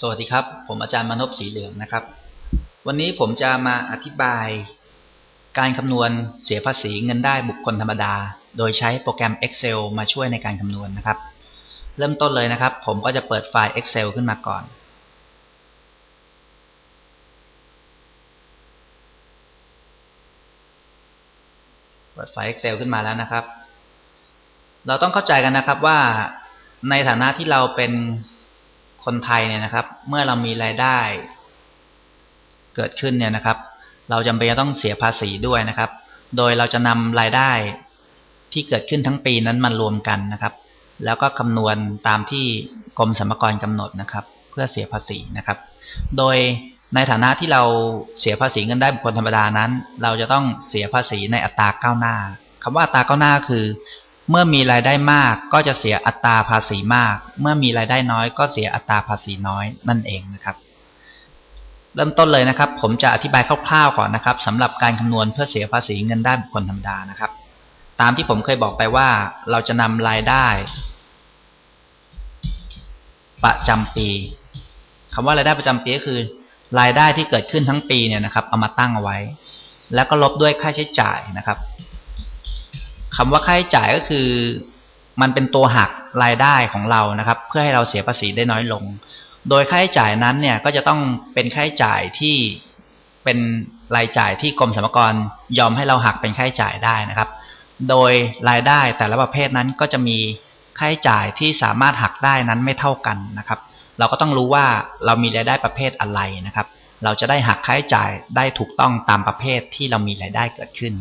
สวัสดีครับ ผมอาจารย์มนพสีเหลืองนะครับ วันนี้ผมจะมาอธิบาย การคำนวณเสียภาษีเงินได้บุคคลธรรมดา โดยใช้โปรแกรม Excel มาช่วยในการคำนวณนะครับ เริ่มต้นเลยนะครับ ผมก็จะเปิดไฟล์ Excel ขึ้นมาก่อน เปิดไฟล์ Excel ขึ้นมาแล้วนะครับ เราต้องเข้าใจกันนะครับว่าในฐานะที่เราเป็น คนไทยเนี่ยนะครับ เมื่อเรามีรายได้ เกิดขึ้นเนี่ยนะครับ เราจำเป็นจะต้องเสียภาษีด้วยนะครับ โดยเราจะนำรายได้ที่เกิดขึ้นทั้งปีนั้นมารวมกันนะครับ แล้วก็คำนวณตามที่กรมสรรพากรกำหนดนะครับ เพื่อเสียภาษีนะครับ โดยในฐานะที่เราเสียภาษีเงินได้บุคคลธรรมดานั้น เราจะต้องเสียภาษีในอัตราก้าวหน้าคำว่าอัตราก้าวหน้าคือ เมื่อมีรายได้มากก็จะเสียอัตราภาษีมาก เมื่อมีรายได้น้อยก็เสียอัตราภาษีน้อยนั่นเองนะครับ เริ่มต้นเลยนะครับ ผมจะอธิบายคร่าวๆก่อนนะครับสำหรับการคำนวณเพื่อเสียภาษีเงินได้บุคคลธรรมดานะครับ ตามที่ผมเคยบอกไปว่าเราจะนำรายได้ ประจำปีคำว่ารายได้ประจำปีก็คือ รายได้ที่เกิดขึ้นทั้งปีเนี่ยนะครับ เอามาตั้งเอาไว้ แล้วก็ลบด้วยค่าใช้จ่ายนะครับ คำว่าค่าใช้จ่ายก็คือ มันเป็นตัวหักรายได้ของเรานะครับ เพื่อให้เราเสียภาษีได้น้อยลง โดยค่าใช้จ่ายนั้นเนี่ยก็จะต้องเป็นค่าใช้จ่ายที่เป็นรายจ่ายที่กรมสรรพากรยอมให้เราหักเป็นค่าใช้จ่ายได้นะครับ โดยรายได้แต่ละประเภทนั้นก็จะมีค่าใช้จ่ายที่สามารถหักได้นั้นไม่เท่ากันนะครับ เราก็ต้องรู้ว่าเรามีรายได้ประเภทอะไรนะครับ เราจะได้หักค่าใช้จ่ายได้ถูกต้องตามประเภทที่เรามีรายได้เกิดขึ้น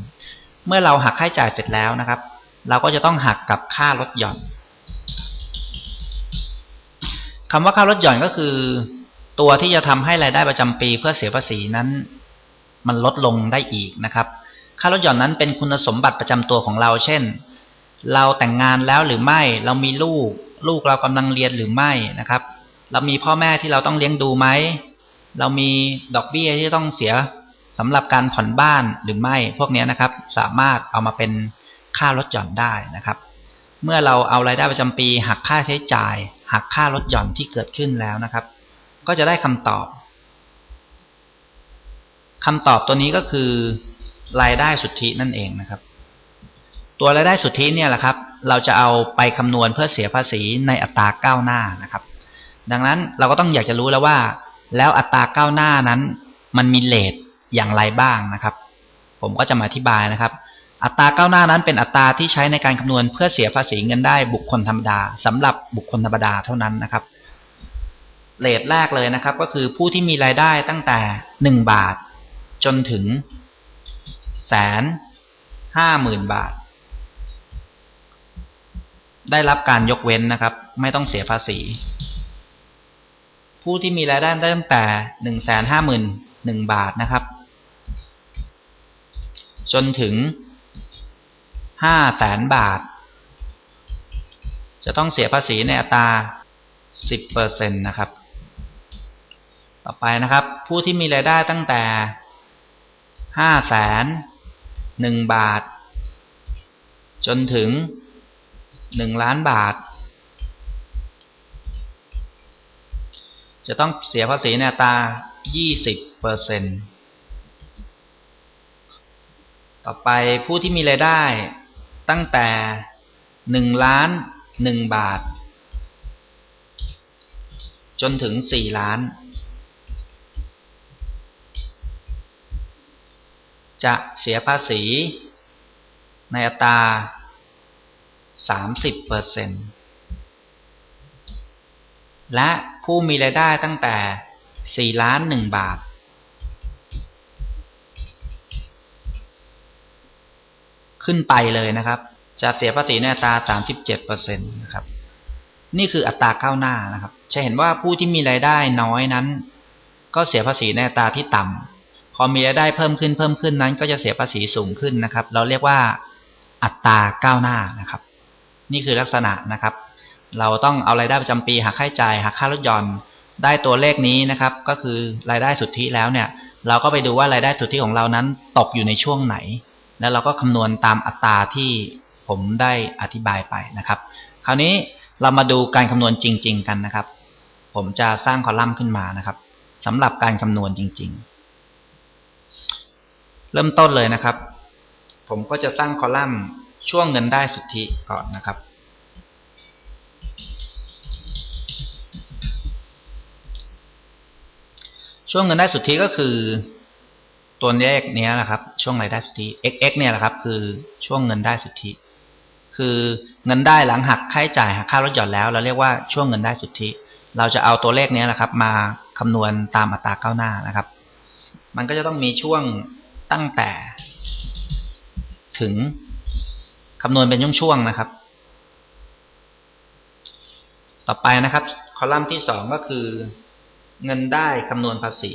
เมื่อเราหักค่าใช้จ่ายเสร็จแล้วนะครับ เราก็จะต้องหักกับค่าลดหย่อนคำว่าค่าลดหย่อนก็คือ ตัวที่จะทำให้รายได้ประจำปีเพื่อเสียภาษีนั้น มันลดลงได้อีกนะครับ ค่าลดหย่อนนั้นเป็นคุณสมบัติประจำตัวของเรา เช่น เราแต่งงานแล้วหรือไม่ เรามีลูก ลูกเรากำลังเรียนหรือไม่นะครับ เรามีพ่อแม่ที่เราต้องเลี้ยงดูไหมเรามีดอกเบี้ยที่ต้องเสีย สำหรับการผ่อนบ้านหรือไม่พวกนี้นะครับ สามารถเอามาเป็นค่าลดหย่อนได้นะครับ เมื่อเราเอารายได้ประจำปี หักค่าใช้จ่าย หักค่าลดหย่อนที่เกิดขึ้นแล้วนะครับ ก็จะได้คำตอบคำตอบตัวนี้ก็คือรายได้สุทธินั่นเองนะครับ ตัวรายได้สุทธิเนี่ยแหละครับ เราจะเอาไปคำนวณเพื่อเสียภาษีในอัตราก้าวหน้านะครับ ดังนั้นเราก็ต้องอยากจะรู้แล้วว่า แล้วอัตราก้าวหน้านั้น มันมีเลท อย่างไรบ้างนะครับ ผมก็จะมาอธิบายนะครับ อัตราก้าวหน้านั้นเป็นอัตราที่ใช้ในการคำนวณเพื่อเสียภาษีเงินได้บุคคลธรรมดาสำหรับบุคคลธรรมดาเท่านั้นนะครับเลทแรกเลยนะครับ ก็คือผู้ที่มีรายได้ตั้งแต่หนึ่งบาท จนถึงแสนห้าหมื่นบาท ได้รับการยกเว้นนะครับ ไม่ต้องเสียภาษี ผู้ที่มีรายได้ตั้งแต่หนึ่งแสนห้าหมื่นหนึ่งบาทนะครับ จนถึงห้าแสนบาท จะต้องเสียภาษีในอัตราสิบเปอร์เซ็นตนะครับ ต่อไปนะครับ ผู้ที่มีรายได้ตั้งแต่ห้าแสนหนึ่งบาท จนถึงหนึ่งล้านบาท จะต้องเสียภาษีในอัตรายี่สิบเปอร์เซ็นต่ ต่อไปผู้ที่มีรายได้ตั้งแต่หนึ่งล้านหนึ่งบาท จนถึงสี่ล้าน จะเสียภาษี ในอัตราสามสิบเปอร์เซ็นและผู้มีรายได้ตั้งแต่สี่ล้านหนึ่งบาท ขึ้นไปเลยนะครับ จะเสียภาษีในอัตราสามสิบเจ็ดเปอร์เซ็นตนะครับ นี่คืออัตราก้าวหน้านะครับ จะเห็นว่าผู้ที่มีรายได้น้อยนั้น ก็เสียภาษีในอัตราที่ต่ำพอมีรายได้เพิ่มขึ้นเพิ่มขึ้นนั้น ก็จะเสียภาษีสูงขึ้นนะครับ เราเรียกว่าอัตราก้าวหน้านะครับ นี่คือลักษณะนะครับ เราต้องเอารายได้ประจำปีหักค่าใช้จ่ายหักค่าลดหย่อนได้ตัวเลขนี้นะครับ ก็คือรายได้สุทธิแล้วเนี่ย เราก็ไปดูว่ารายได้สุทธิของเรานั้นตกอยู่ในช่วงไหน แล้วเราก็คำนวณตามอัตราที่ผมได้อธิบายไปนะครับ คราวนี้เรามาดูการคำนวณจริง ๆ กันนะครับ ผมจะสร้างคอลัมน์ขึ้นมานะครับสำหรับการคำนวณจริง ๆ เริ่มต้นเลยนะครับ ผมก็จะสร้างคอลัมน์ช่วงเงินได้สุทธิก่อนนะครับ ช่วงเงินได้สุทธิก็คือ ตัวเลขนี้นะครับ ช่วงรายได้สุทธิ xx เนี่ยแหละครับ คือช่วงเงินได้สุทธิ คือเงินได้หลังหักค่าใช้จ่ายหักค่าลดหย่อนแล้ว เราเรียกว่าช่วงเงินได้สุทธิ เราจะเอาตัวเลขนี้แหละครับ มาคำนวณตามอัตราก้าวหน้านะครับ มันก็จะต้องมีช่วงตั้งแต่ ถึงคำนวณเป็นช่วงๆนะครับ ต่อไปนะครับ คอลัมน์ที่สองก็คือ เงินได้คำนวณภาษี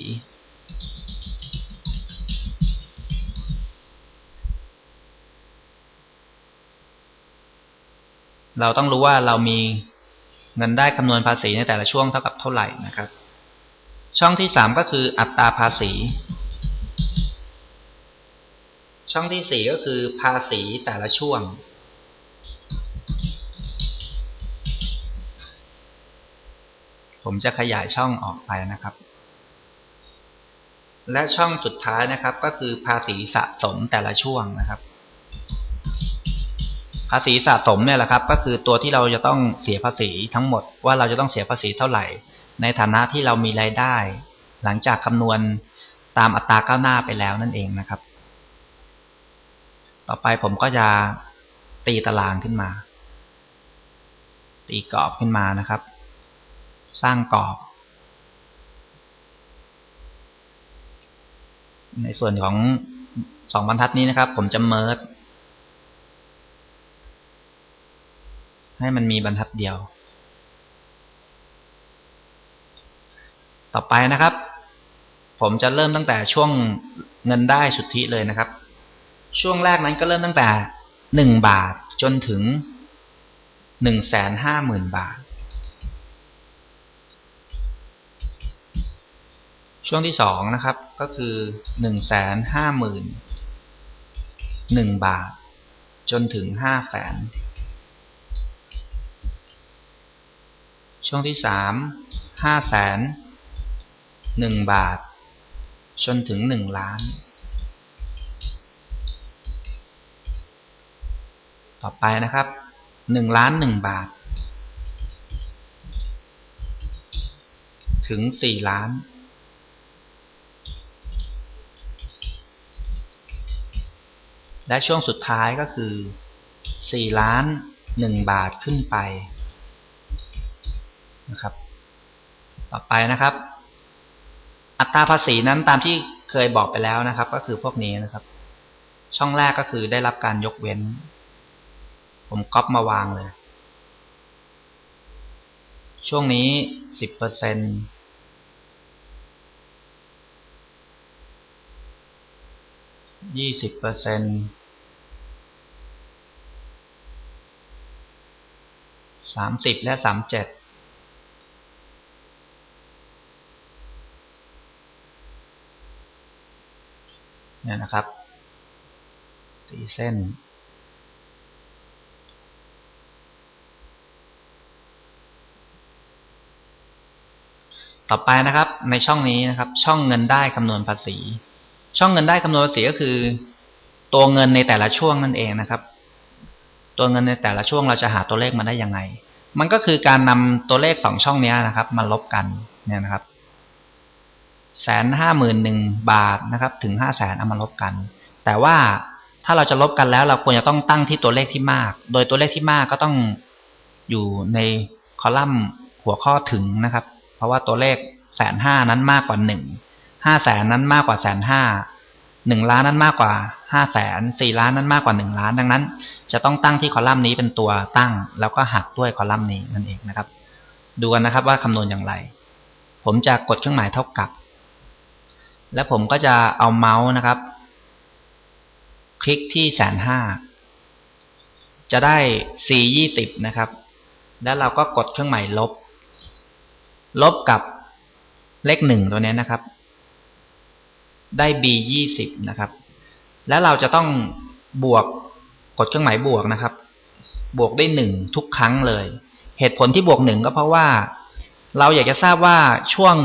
เราต้องรู้ว่าเรามีเงินได้คำนวณภาษีในแต่ละช่วงเท่ากับเท่าไหร่นะครับ ช่องที่สามก็คืออัตราภาษี ช่องที่สี่ก็คือภาษีแต่ละช่วง ผมจะขยายช่องออกไปนะครับ และช่องสุดท้ายนะครับก็คือภาษีสะสมแต่ละช่วงนะครับ ภาษีสะสมเนี่ยแหละครับ ก็คือตัวที่เราจะต้องเสียภาษีทั้งหมดว่าเราจะต้องเสียภาษีเท่าไหร่ ในฐานะที่เรามีรายได้ หลังจากคำนวณตามอัตราก้าวหน้าไปแล้วนั่นเองนะครับ ต่อไปผมก็จะตีตารางขึ้นมา ตีกรอบขึ้นมานะครับ สร้างกรอบ ในส่วนของสองบรรทัดนี้นะครับ ผมจะเมิร์ ให้มันมีบรรทัดเดียว ต่อไปนะครับ ผมจะเริ่มตั้งแต่ช่วงเงินได้สุทธิเลยนะครับ ช่วงแรกนั้นก็เริ่มตั้งแต่หนึ่งบาทจนถึงหนึ่งแสนห้าหมื่นบาท ช่วงที่สองนะครับก็คือหนึ่งแสนห้าหมื่นหนึ่งบาทจนถึงห้าแสน ช่วงที่สามห้าแสนหนึ่งบาท จนถึงหนึ่งล้าน ต่อไปนะครับหนึ่งล้านหนึ่งบาท ถึงสี่ล้านและช่วงสุดท้ายก็คือสี่ล้านหนึ่งบาทขึ้นไป นะครับ ต่อไปนะครับ อัตราภาษีนั้นตามที่เคยบอกไปแล้วนะครับ ก็คือพวกนี้นะครับ ช่องแรกก็คือได้รับการยกเว้น ผมก๊อปมาวางเลย ช่วงนี้สิบเปอร์เซ็นยี่สิบเปอร์เซ็นสามสิบและสามเจ็ด เนี่ยนะครับตีเส้น ต่อไปนะครับในช่องนี้นะครับ ช่องเงินได้คำนวณภาษี ช่องเงินได้คำนวณภาษีก็คือ ตัวเงินในแต่ละช่วงนั่นเองนะครับ ตัวเงินในแต่ละช่วงเราจะหาตัวเลขมาได้ยังไง มันก็คือการนำตัวเลขสองช่องนี้นะครับ มาลบกันเนี่ยนะครับ แสนห้าหมื่นหนึ่งบาทนะครับ ถึงห้าแสนเอามาลบกัน แต่ว่าถ้าเราจะลบกันแล้ว เราควรจะต้องตั้งที่ตัวเลขที่มาก โดยตัวเลขที่มากก็ต้องอยู่ในคอลัมน์หัวข้อถึงนะครับ เพราะว่าตัวเลขแสนห้านั้นมากกว่าหนึ่งห้าแสนนั้นมากกว่าแสนห้าหนึ่งล้านนั้นมากกว่าห้าแสนสี่ล้านนั้นมากกว่าหนึ่งล้านดังนั้น จะต้องตั้งที่คอลัมน์นี้เป็นตัวตั้ง แล้วก็หักด้วยคอลัมน์นี้นั่นเองนะครับ ดูกันนะครับว่าคำนวณอย่างไร ผมจะกดเครื่องหมายเท่ากับ และผมก็จะเอาเมาส์นะครับ คลิกที่แสนห้าจะได้ c ยี่สิบนะครับ แล้วเราก็กดเครื่องหมายลบ ลบกับเลขหนึ่งตัวนี้นะครับ ได้ b ยี่สิบนะครับ แล้วเราจะต้องบวกกดเครื่องหมายบวกนะครับ บวกได้หนึ่งทุกครั้งเลย เหตุผลที่บวกหนึ่งก็เพราะว่า เราอยากจะทราบว่าช่วง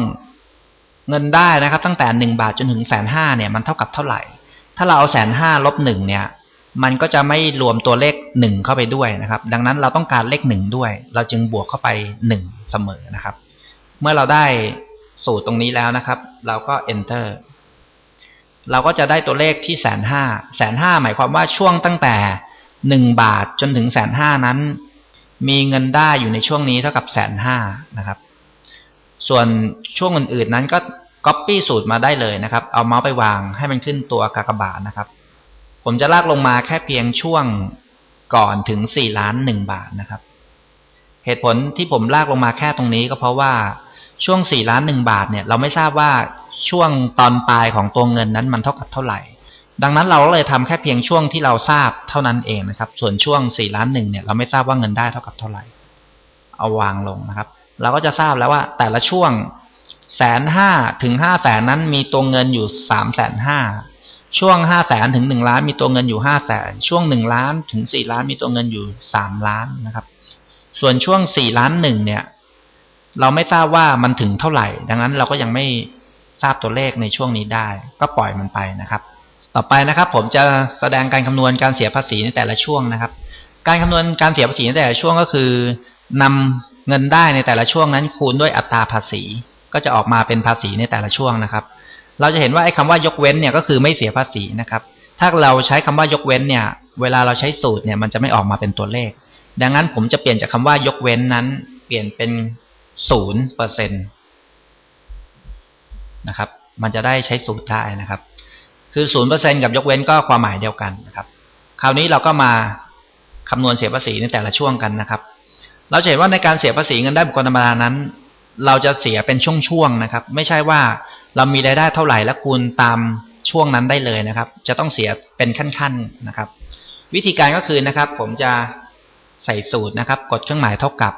เงินได้นะครับ ตั้งแต่หนึ่งบาทจนถึงแสนห้าเนี่ยมันเท่ากับเท่าไหร่ ถ้าเราเอาแสนห้าลบหนึ่งเนี่ย มันก็จะไม่รวมตัวเลขหนึ่งเข้าไปด้วยนะครับ ดังนั้นเราต้องการเลขหนึ่งด้วย เราจึงบวกเข้าไปหนึ่งเสมอนะครับ เมื่อเราได้สูตรตรงนี้แล้วนะครับ เราก็ enter เราก็จะได้ตัวเลขที่แสนห้าแสนห้าหมายความว่าช่วงตั้งแต่หนึ่งบาทจนถึงแสนห้านั้น มีเงินได้อยู่ในช่วงนี้เท่ากับแสนห้านะครับ ส่วนช่วงอื่นๆนั้นก็ copy สูตรมาได้เลยนะครับ เอาเมาส์ไปวางให้มันขึ้นตัวกากบาทนะครับ ผมจะลากลงมาแค่เพียงช่วงก่อนถึงสี่ล้านหนึ่งบาทนะครับ เหตุผลที่ผมลากลงมาแค่ตรงนี้ก็เพราะว่าช่วงสี่ล้านหนึ่งบาทเนี่ยเราไม่ทราบว่าช่วงตอนปลายของตัวเงินนั้นมันเท่ากับเท่าไหร่ ดังนั้นเราก็เลยทำแค่เพียงช่วงที่เราทราบเท่านั้นเองนะครับ ส่วนช่วงสี่ล้านหนึ่งเนี่ยเราไม่ทราบว่าเงินได้เท่ากับเท่าไหร่ เอาวางลงนะครับ เราก็จะทราบแล้วว่าแต่ละช่วง แสนห้าถึงห้าแสนนั้นมีตัวเงินอยู่สามแสนห้าช่วงห้าแสนถึงหนึ่งล้านมีตัวเงินอยู่ห้าแสนช่วงหนึ่งล้านถึงสี่ล้านมีตัวเงินอยู่สามล้านนะครับ ส่วนช่วงสี่ล้านหนึ่งเนี่ย เราไม่ทราบว่ามันถึงเท่าไหร่ ดังนั้นเราก็ยังไม่ทราบตัวเลขในช่วงนี้ได้ ก็ปล่อยมันไปนะครับ ต่อไปนะครับ ผมจะแสดงการคำนวณการเสียภาษีในแต่ละช่วงนะครับ การคำนวณการเสียภาษีในแต่ละช่วงก็คือนำเงินได้ในแต่ละช่วงนั้นคูณด้วยอัตราภาษี ก็จะออกมาเป็นภาษีในแต่ละช่วงนะครับ เราจะเห็นว่าไอ้คำว่ายกเว้นเนี่ยก็คือไม่เสียภาษีนะครับ ถ้าเราใช้คำว่ายกเว้นเนี่ย เวลาเราใช้สูตรเนี่ยมันจะไม่ออกมาเป็นตัวเลข ดังนั้นผมจะเปลี่ยนจากคำว่ายกเว้นนั้น เปลี่ยนเป็นศูนย์เปอร์เซ็นต์นะครับ มันจะได้ใช้สูตรได้นะครับ คือศูนย์เปอร์เซ็นกับยกเว้นก็ความหมายเดียวกันนะครับ คราวนี้เราก็มาคำนวณเสียภาษีในแต่ละช่วงกันนะครับ เราจะเห็นว่าในการเสียภาษีเงินได้บุคคลธรรมดานั้น เราจะเสียเป็นช่วงๆนะครับ ไม่ใช่ว่าเรามีรายได้เท่าไหร่แล้วคูณตามช่วงนั้นได้เลยนะครับ จะต้องเสียเป็นขั้นๆนะครับ วิธีการก็คือนะครับ ผมจะใส่สูตรนะครับ กดเครื่องหมายเท่ากับ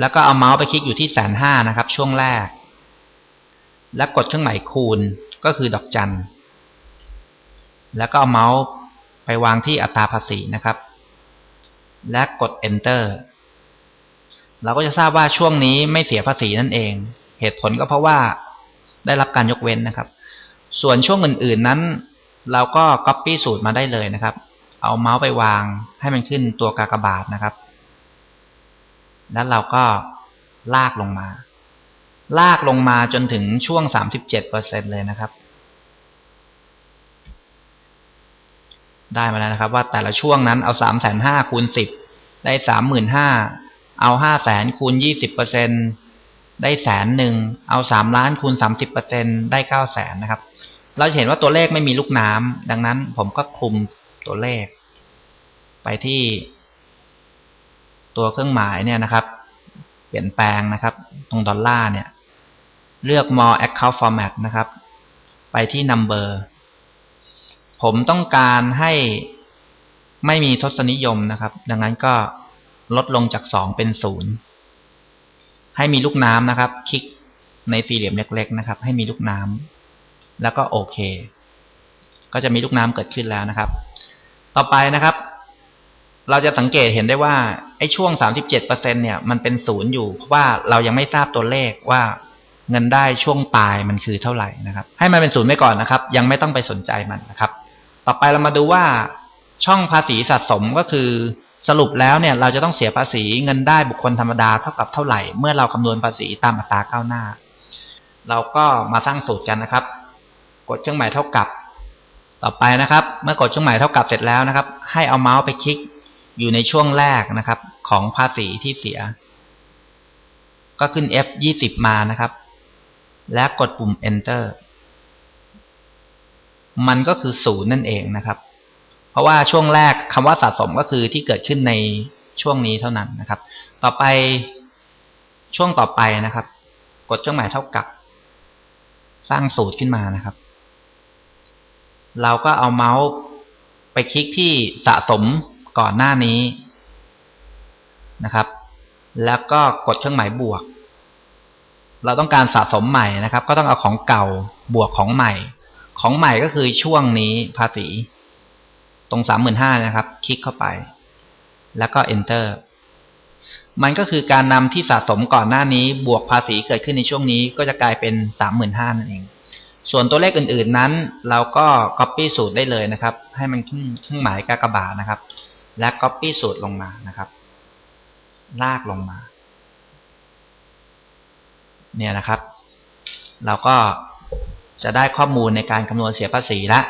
แล้วก็เอาเมาส์ไปคลิกอยู่ที่แสนห้านะครับ ช่วงแรก แล้วกดเครื่องหมายคูณก็คือดอกจัน แล้วก็เอาเมาส์ไปวางที่อัตราภาษีนะครับ และกด enter เราก็จะทราบว่าช่วงนี้ไม่เสียภาษีนั่นเอง เหตุผลก็เพราะว่าได้รับการยกเว้นนะครับ ส่วนช่วงอื่นๆนั้น เราก็ copy สูตรมาได้เลยนะครับ เอาเมาส์ไปวางให้มันขึ้นตัวกากบาทนะครับ แล้วเราก็ลากลงมา ลากลงมาจนถึงช่วง 37%เลยนะครับ ได้มาแล้วนะครับ ว่าแต่ละช่วงนั้นเอา 3 5 0 0 0คูณ10 ได้ 35,000 เอา500,000คูณ20%ได้แสนหนึ่ง เอา3ล้านคูณ30%ได้900,000นะครับ เราจะเห็นว่าตัวเลขไม่มีลูกน้ำดังนั้นผมก็คลุมตัวเลข ไปที่ ตัวเครื่องหมายเนี่ยนะครับ เปลี่ยนแปลงนะครับ ตรงดอลลาร์เนี่ย เลือก more account format นะครับ ไปที่ number ผมต้องการให้ไม่มีทศนิยมนะครับ ดังนั้นก็ ลดลงจาก2เป็น0ให้มีลูกน้ำนะครับ คลิกในสี่เหลี่ยมเล็ก ๆ นะครับ ให้มีลูกน้ำแล้วก็โอเค ก็จะมีลูกน้ำเกิดขึ้นแล้วนะครับ ต่อไปนะครับ เราจะสังเกตเห็นได้ว่าไอ้ช่วง 37%เนี่ย มันเป็นศูนย์อยู่ เพราะว่าเรายังไม่ทราบตัวเลขว่าเงินได้ช่วงปลายมันคือเท่าไหร่นะครับ ให้มันเป็นศูนย์ไปก่อนนะครับ ยังไม่ต้องไปสนใจมันนะครับ ต่อไปเรามาดูว่าช่องภาษีสะสมก็คือ สรุปแล้วเนี่ยเราจะต้องเสียภาษีเงินได้บุคคลธรรมดาเท่ากับเท่าไหร่ เมื่อเราคำนวณภาษีตามอัตราก้าวหน้า เราก็มาสร้างสูตรกันนะครับ กดเครื่องหมายเท่ากับ ต่อไปนะครับ เมื่อกดเครื่องหมายเท่ากับเสร็จแล้วนะครับ ให้เอาเมาส์ไปคลิกอยู่ในช่วงแรกนะครับ ของภาษีที่เสีย ก็ขึ้น F20 มานะครับ และกดปุ่ม enter มันก็คือศูนย์นั่นเองนะครับ เพราะว่าช่วงแรกคำว่าสะสมก็คือที่เกิดขึ้นในช่วงนี้เท่านั้นนะครับ ต่อไปช่วงต่อไปนะครับ กดเครื่องหมายเท่ากับ สร้างสูตรขึ้นมานะครับ เราก็เอาเมาส์ไปคลิกที่สะสมก่อนหน้านี้นะครับ แล้วก็กดเครื่องหมายบวก เราต้องการสะสมใหม่นะครับ ก็ต้องเอาของเก่าบวกของใหม่ ของใหม่ก็คือช่วงนี้ภาษี ตรงสามหมื่นห้านะครับ คลิกเข้าไป แล้วก็ enter มันก็คือการนำที่สะสมก่อนหน้านี้บวกภาษีเกิดขึ้นในช่วงนี้ก็จะกลายเป็นสามหมื่นห้านั่นเอง ส่วนตัวเลขอื่นๆนั้น เราก็ copy สูตรได้เลยนะครับ ให้มันขึ้นเครื่องหมายกากบาทนะครับ และ copy สูตรลงมานะครับ ลากลงมา เนี่ยนะครับ เราก็จะได้ข้อมูลในการคำนวณเสียภาษีละ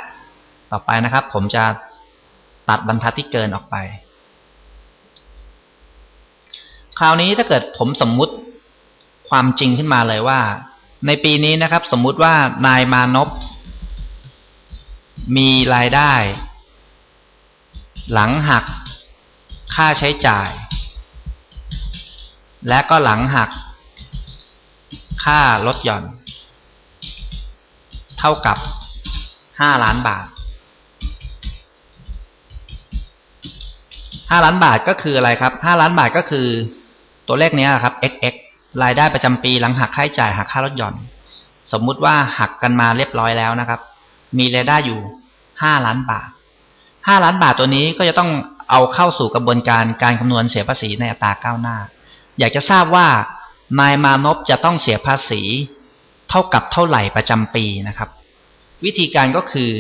ต่อไปนะครับ ผมจะ ตัดบรรทัดที่เกินออกไป คราวนี้ถ้าเกิดผมสมมุติความจริงขึ้นมาเลยว่า ในปีนี้นะครับ สมมุติว่านายมานพมีรายได้ หลังหัก ค่าใช้จ่าย และก็หลังหัก ค่าลดหย่อน เท่ากับห้าล้านบาท ห้าล้านบาทก็คืออะไรครับห้าล้านบาทก็คือ ตัวเลขนี้ครับ xx รายได้ประจำปีหลังหักค่าใช้จ่ายหักค่าลดหย่อนสมมุติว่าหักกันมาเรียบร้อยแล้วนะครับ มีรายได้อยู่ห้าล้านบาทห้าล้านบาทตัวนี้ก็จะต้องเอาเข้าสู่กระบวนการการคำนวณเสียภาษีในอัตราก้าวหน้า อยากจะทราบว่านายมานพจะต้องเสียภาษี เท่ากับเท่าไหร่ประจำปีนะครับ วิธีการก็คือ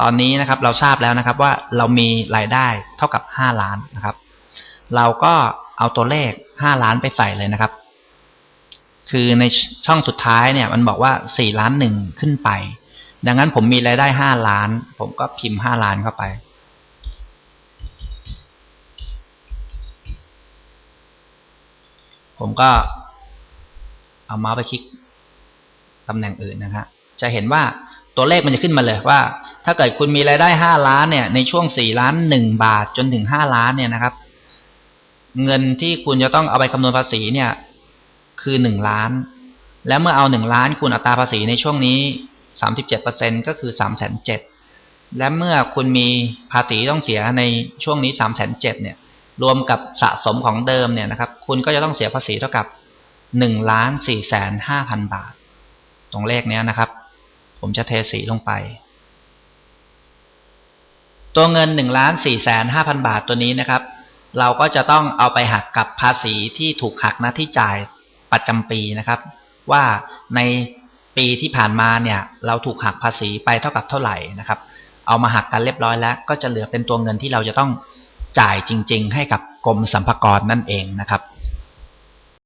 ตอนนี้นะครับเราทราบแล้วนะครับว่าเรามีรายได้เท่ากับห้าล้านนะครับ เราก็เอาตัวเลขห้าล้านไปใส่เลยนะครับ คือในช่องสุดท้ายเนี่ยมันบอกว่าสี่ล้านหนึ่งขึ้นไป ดังนั้นผมมีรายได้ห้าล้าน ผมก็พิมพ์ห้าล้านเข้าไป ผมก็เอาเมาส์ไปคลิกตำแหน่งอื่นนะครับจะเห็นว่าตัวเลขมันจะขึ้นมาเลยว่า ถ้าเกิดคุณมีรายได้ห้าล้านเนี่ย ในช่วงสี่ล้านหนึ่งบาทจนถึงห้าล้านเนี่ยนะครับ เงินที่คุณจะต้องเอาไปคำนวณภาษีเนี่ย คือหนึ่งล้าน แล้วเมื่อเอาหนึ่งล้านคูณอัตราภาษีในช่วงนี้สามสิบเจ็ดเปอร์เซ็นก็คือสามแสนเจ็ดและเมื่อคุณมีภาษีต้องเสียในช่วงนี้สามแสนเจ็ดเนี่ย รวมกับสะสมของเดิมเนี่ยนะครับ คุณก็จะต้องเสียภาษีเท่ากับหนึ่งล้านสี่แสนห้าพันบาท ตรงเลขเนี้ยนะครับ ผมจะเทสีลงไป ตัวเงินหนึ่งล้านสี่แสนห้าพันบาทตัวนี้นะครับ เราก็จะต้องเอาไปหักกับภาษีที่ถูกหักหน้าที่จ่ายประจำปีนะครับ ว่าในปีที่ผ่านมาเนี่ยเราถูกหักภาษีไปเท่ากับเท่าไหร่นะครับ เอามาหักกันเรียบร้อยแล้ว ก็จะเหลือเป็นตัวเงินที่เราจะต้องจ่ายจริง ๆ ให้กับกรมสรรพากรนั่นเองนะครับ